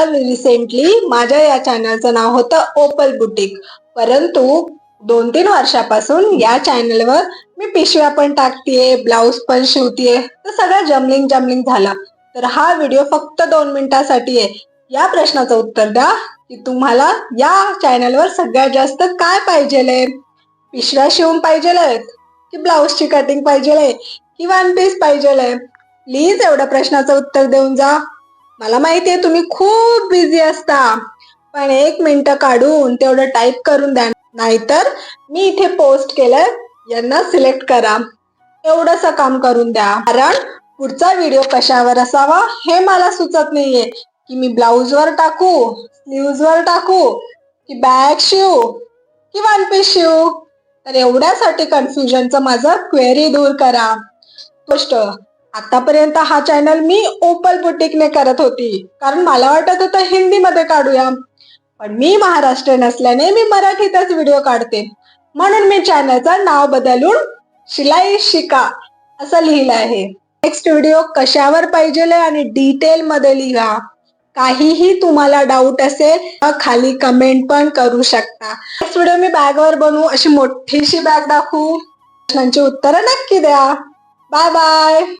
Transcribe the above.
Recently माझ्या या चॅनलचं नाव होतं ओपल बुटीक परंतु दोन तीन वर्षापासून या चॅनलवर मी पिशव्या पण टाकतीये ब्लाऊज पण शिवतीये. तर सगळं जमलिंग जमलिंग झाला. तर हा व्हिडिओ फक्त दोन मिनिटासाठी आहे. या प्रश्नाचं उत्तर द्या की तुम्हाला या चॅनलवर सगळ्यात जास्त काय पाहिजे पिशव्या शिवून पाहिजे की ब्लाऊजची कटिंग पाहिजे की वन पीस पाहिजे प्लीज एवढ्या प्रश्नाचं उत्तर देऊन जा. मला माहितीये तुम्ही खूप बिझी असता. पण एक मिनिट काढून तेवढं टाईप करून द्या. नाहीतर मी इथे पोस्ट केलंय यांना सिलेक्ट करा. एवढस काम करून द्या. कारण पुढचा व्हिडिओ कशावर असावा हे मला सुचत नाहीये. की मी ब्लाउज वर टाकू स्लीव्ज वर टाकू की बॅग शिवू की वन पीस शिवू. तर एवढ्यासाठी कन्फ्युजनचं माझं क्वेरी दूर करा. गोष्ट आतापर्यंत हा चॅनल मी ओपल बुटीकने करत होती. कारण मला वाटत होतं हिंदीमध्ये काढूया. पण मी महाराष्ट्रीयन असल्याने मी मराठीतच व्हिडिओ काढते. म्हणून मी चॅनलचं नाव बदलून शिलाई शिका असं लिहिलं आहे. नेक्स्ट व्हिडिओ कशावर पाहिजे आणि डिटेल मध्ये लिहा. काहीही तुम्हाला डाऊट असेल तर खाली कमेंट पण करू शकता. नेक्स्ट व्हिडिओ मी बॅगवर बनवू. अशी मोठीशी बॅग दाखवू. प्रश्नांची उत्तरं नक्की द्या. Bye bye